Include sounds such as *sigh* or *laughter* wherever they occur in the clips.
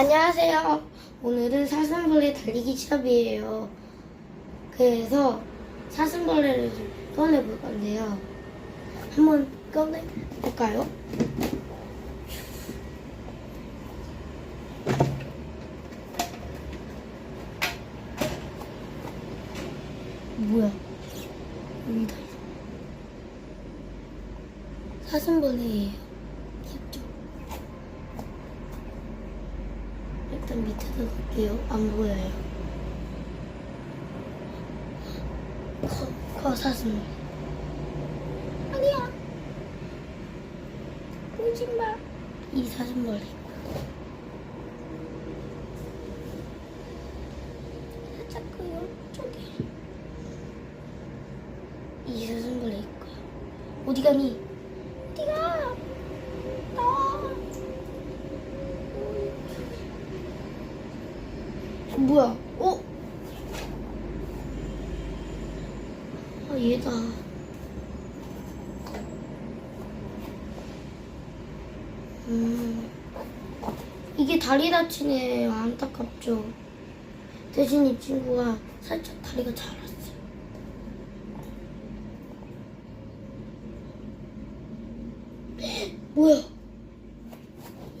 안녕하세요. 오늘은 사슴벌레 달리기 시합이에요. 그래서 사슴벌레를 좀 꺼내볼 건데요. 한번 꺼내볼까요? 뭐야? 사슴벌레예요. 일단 밑에다 놓을게요. 안 보여요. 커, 커 사슴. 아니야. 보지 마. 이 사슴벌레. 살짝 그 옆쪽에. 이 사슴벌레 있고요. 어디 가니? 어디 가? 나와. 뭐야? 어? 아 얘다. 음. 이게 다리 애예요. 안타깝죠. 대신 이 친구가 살짝 다리가 자랐어요. 뭐야?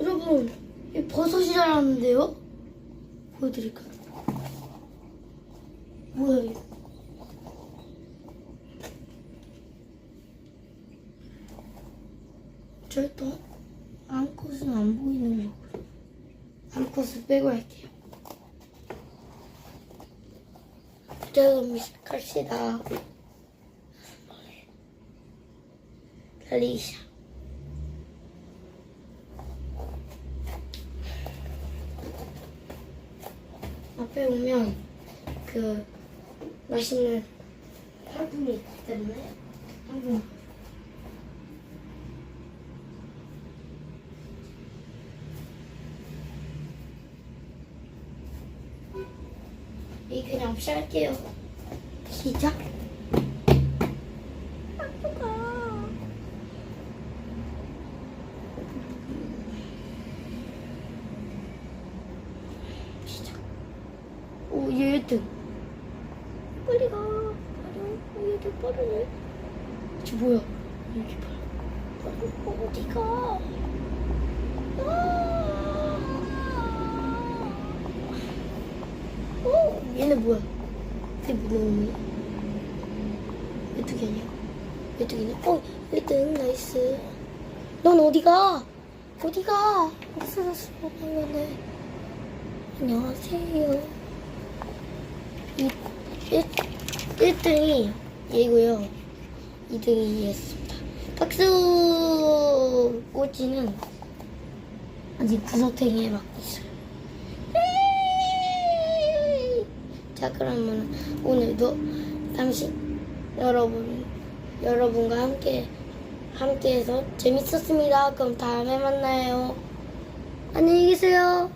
여러분, 이 버섯이 자랐는데요? 보여드릴까요? 뭐야 이거? 저 일단 암컷은 안 보이는 거고요. 암컷을 빼고 할게요. 자 그럼 시작합시다. 달리기 시작. 앞에 오면 그 맛있는 상품이 있기 때문에 한번 이 그냥 없이 할게요. 시작. 아프가. 시작. 오, 얘 1등. 빨리 가. 빨리. 오, 얘들 빠르네. 저 뭐야? 여기 봐. 어, 어디 가? 아. 어, 얘네 뭐야? 얘 뭐야? 메뚜기 아니야? 메뚜기네? 어, 1등 나이스. 넌 어디 가? 어디 가? 없어졌어, 방금에. 안녕하세요. 이, 1, 1등이 얘고요. 2등이 얘였습니다. 박수! 꼬지는 아직 구석탱이에 맡고 있어요. *laughs* 자, 그러면 오늘도 당신, 여러분, 여러분과 함께, 함께해서 재밌었습니다. 그럼 다음에 만나요. 안녕히 계세요.